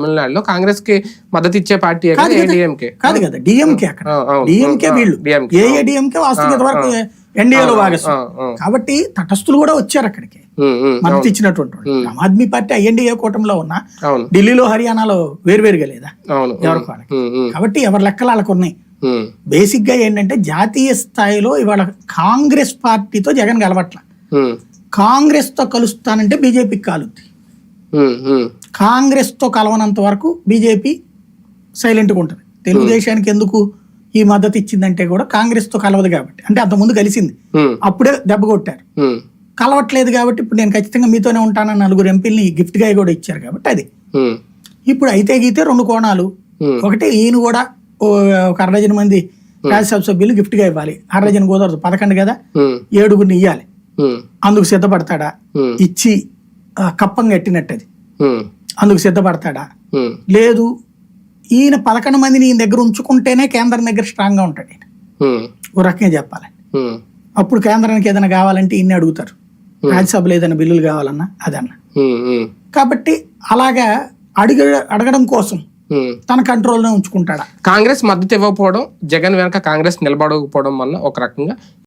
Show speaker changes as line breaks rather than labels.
తమిళనాడులో కాంగ్రెస్కి మద్దతు ఇచ్చే పార్టీ
కాదు? కదా. కాదు కదా? డిఎంకే అక్కడ. డిఎంకే వీళ్ళు.
DMK.
ఏ డిఎంకే వరకు ఎన్డీఏలో భాగస్వామి. కాబట్టి తటస్థులు కూడా వచ్చారు అక్కడికి. మద్దతు ఇచ్చినటువంటి ఆమ్ ఆద్మీ పార్టీ ఐఎన్డీఏ కూటమిలో ఉన్నా ఢిల్లీలో హర్యానాలో వేరువేరుగా లేదా?
ఉమ్,
కాబట్టి ఎవరి లెక్కలు వాళ్ళకు ఉన్నాయి? బేసిక్గా ఏంటంటే జాతీయ స్థాయిలో ఇవాళ కాంగ్రెస్ పార్టీతో జగన్ కలవట్ల కాంగ్రెస్తో కలుస్తానంటే బీజేపీకి కాలుద్ది.
ఉమ్, ఉమ్,
కాంగ్రెస్తో కలవనంత వరకు బీజేపీ సైలెంట్గా ఉంటుంది. తెలుగుదేశానికి ఎందుకు ఈ మద్దతు ఇచ్చిందంటే కూడా కాంగ్రెస్తో కలవదు కాబట్టి. అంటే అంత ముందు కలిసింది. అప్పుడే దెబ్బ కొట్టారు. కలవట్లేదు కాబట్టి ఇప్పుడు నేను ఖచ్చితంగా మీతోనే ఉంటానని నలుగురు ఎంపీలని గిఫ్ట్గా కూడా ఇచ్చారు కాబట్టి అది. ఇప్పుడు అయితే గీతే రెండు కోణాలు. ఒకటి ఈయన కూడా ఒక అరడజన మంది రాజ్యసభ సభ్యులు గిఫ్ట్గా ఇవ్వాలి అరడజన కుదరదు. పదకొండు కదా? ఏడుగురిని ఇవ్వాలి అందుకు సిద్ధపడతాడా? ఇచ్చి కప్పం కట్టినట్టు అది అందుకు సిద్ధపడతాడా? లేదు. ఈయన పదకొండు మందిని ఈయన దగ్గర ఉంచుకుంటేనే కేంద్రం దగ్గర స్ట్రాంగ్గా ఉంటాడు ఈయన. ఓ రకంగా చెప్పాలి. అప్పుడు కేంద్రానికి ఏదైనా కావాలంటే ఈయన్ని అడుగుతారు. రాజ్యసభలో ఏదైనా బిల్లులు కావాలన్నా అదన్నా కాబట్టి అలాగా అడిగ అడగడం కోసం. తన కంట్రోల్నే ఉంచుకుంటాడా?
కాంగ్రెస్ మద్దతు ఇవ్వకపోవడం జగన్ వెనక కాంగ్రెస్ నిలబడకపోవడం వల్ల ఒక రకంగా